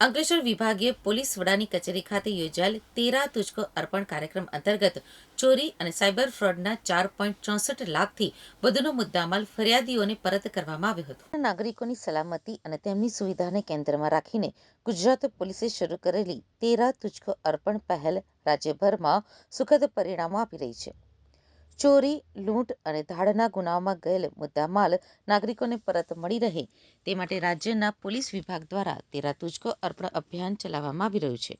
અંકલેશ્વર વિભાગીય પોલીસ વડાની કચેરી ખાતે યોજાયેલ તેરા તુજકો અર્પણ કાર્યક્રમ અંતર્ગત ચોરી અને સાયબર ફ્રોડના ચાર પોઈન્ટ ચોસઠ લાખથી વધુનો મુદ્દામાલ ફરિયાદીઓને પરત કરવામાં આવ્યો હતો. નાગરિકોની સલામતી અને તેમની સુવિધાને કેન્દ્રમાં રાખીને ગુજરાત પોલીસે શરૂ કરેલી તેરા તુજકો અર્પણ પહેલ રાજ્યભરમાં સુખદ પરિણામો આપી રહી છે. ચોરી, લૂંટ અને ધાડના ગુનાઓમાં ગયેલ મુદ્દામાલ નાગરિકોને પરત મળી રહે. તે માટે રાજ્યના પોલીસ વિભાગ દ્વારા તેરા તુજકો અર્પણ અભિયાન ચલાવવામાં આવી રહ્યું છે.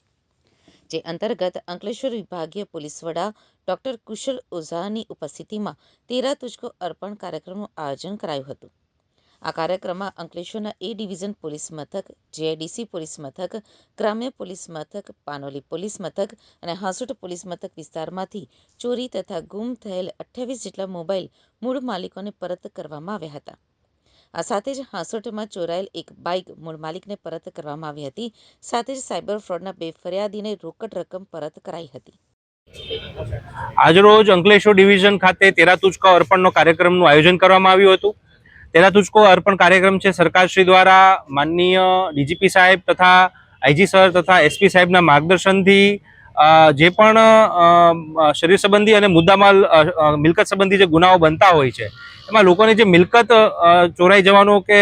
જે અંતર્ગત અંકલેશ્વર વિભાગીય પોલીસ વડા ડોક્ટર કુશલ ઓઝાની ઉપસ્થિતિમાં તેરા તુજકો અર્પણ કાર્યક્રમનું આયોજન કરાયું હતું. આ કાર્યક્રમમાં અંકલેશ્વરના એ ડિવિઝન પોલીસ મથક, જેઆઈડીસી પોલીસ મથક, ગ્રામ્ય પોલીસ મથક, પાનોલી પોલીસ મથક અને હાંસોટ પોલીસ મથક વિસ્તારમાંથી ચોરી તથા ગુમ થયેલ અઠ્યાવીસ જેટલા મોબાઈલ મૂળ માલિકોને પરત કરવામાં આવ્યા હતા. આ સાથે જ હાંસોટમાં ચોરાયેલ એક બાઇક મૂળ માલિકને પરત કરવામાં આવી હતી. સાથે જ સાયબર ફ્રોડના બે ફરિયાદીને રોકડ રકમ પરત કરાઈ હતી. આજરોજ અંકલેશ્વર ડિવિઝન ખાતે તેરા તુચકા અર્પણનો કાર્યક્રમનું આયોજન કરવામાં આવ્યું હતું. તેરા તુચકો અર્પણ કાર્યક્રમ છે સરકારશ્રી દ્વારા માનનીય ડીજીપી સાહેબ તથા આઈજી સર તથા એસપી સાહેબના માર્ગદર્શનથી જે પણ શરીર સંબંધી અને મુદ્દામાલ મિલકત સંબંધી જે ગુનાઓ બનતા હોય છે, એમાં લોકોની જે મિલકત ચોરાઈ જવાનો કે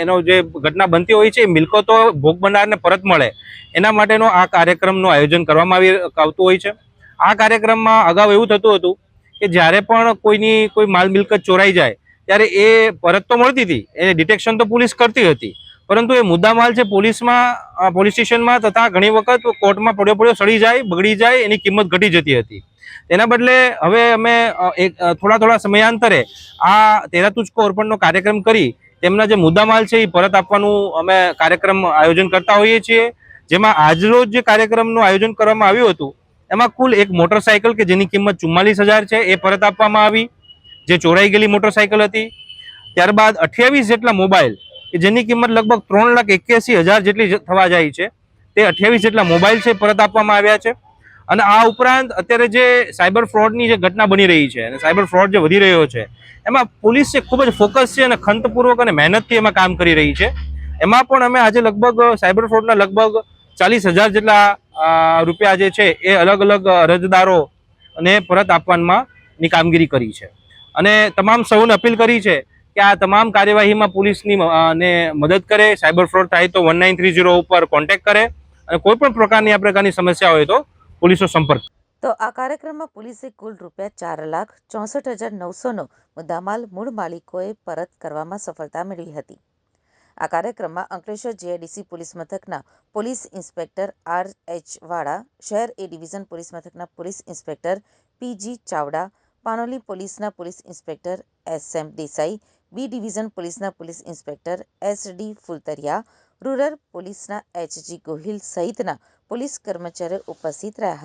એનો જે ઘટના બનતી હોય છે, એ મિલકતો ભોગ બનનારને પરત મળે. એના માટેનો આ કાર્યક્રમનું આયોજન કરવામાં આવી, આવતું હોય છે. આ કાર્યક્રમમાં અગાઉ એવું થતું હતું કે જ્યારે પણ કોઈની કોઈ માલ મિલકત ચોરાઈ જાય ત્યારે એ પરત તો મળતી હતી. એ ડિટેક્શન તો પોલીસ કરતી હતી. પરંતુ એ મુદ્દામાલ છે પોલીસમાં પોલીસ સ્ટેશનમાં તથા ઘણી વખત કોર્ટમાં પડ્યો પડ્યો સડી જાય, બગડી જાય, એની કિંમત ઘટી જતી હતી. તેના બદલે હવે અમે એક થોડા થોડા સમયાંતરે આ તેરા તુચકો અર્પણનો કાર્યક્રમ કરી તેમના જે મુદ્દામાલ છે એ પરત આપવાનું અમે કાર્યક્રમ આયોજન કરતા હોઈએ છીએ. જેમાં આજરોજ જે કાર્યક્રમનું આયોજન કરવામાં આવ્યું હતું, એમાં કુલ એક મોટરસાયકલ કે જેની કિંમત ચુમ્માલીસ હજાર છે, એ પરત આપવામાં આવી. જે ચોરાઈ ગયેલી મોટરસાયકલ હતી, ત્યારબાદ અઠ્યાવીસ જેટલા મોબાઈલ કે જેની કિંમત લગભગ ત્રણ લાખ એક્યાસી હજાર જેટલી થવા જાય છે, તે અઠ્યાવીસ જેટલા મોબાઈલ છે પરત આપવામાં આવ્યા છે. અને આ ઉપરાંત અત્યારે જે સાયબર ફ્રોડની જે ઘટના બની રહી છે અને સાયબર ફ્રોડ જે વધી રહ્યો છે, એમાં પોલીસ ખૂબ જ ફોકસ છે અને ખંતપૂર્વક અને મહેનતથી એમાં કામ કરી રહી છે. એમાં પણ અમે આજે લગભગ સાયબર ફ્રોડના લગભગ ચાલીસ હજાર જેટલા રૂપિયા જે છે એ અલગ અલગ અરજદારો અને પરત આપવામાં ની કામગીરી કરી છે. અને તમામ સૌને અપીલ કરી છે કે આ તમામ કાર્યવાહીમાં પોલીસની ને મદદ કરે, સાયબર ફ્રોડ થાય તો વન નાઇન થ્રી ઝીરો ઉપર કોન્ટેક્ટ કરે અને કોઈ પણ પ્રકારની આ પ્રકારની સમસ્યા હોય તો પોલીસનો સંપર્ક તો આ કાર્યક્રમમાં પોલીસે કુલ રૂપિયા ચાર લાખ ચોસઠ હજાર નવસોનો મુદ્દામાલ મૂળ માલિકોએ પરત કરવામાં સફળતા મેળવી હતી. આ કાર્યક્રમમાં અંકલેશ્વર જીઆઈડીસી પોલીસ મથકના police inspector R H Vala, શહેર એ ડિવિઝન પોલીસ મથકના police inspector PG Chavda Panoli પોલીસના police inspector S M Desai, B division પોલીસના police inspector S D Phultariya, rural પોલીસના એચ જી ગોહિલ સહિતના પોલીસ કર્મચારીઓ ઉપસ્થિત રહ્યા હતા.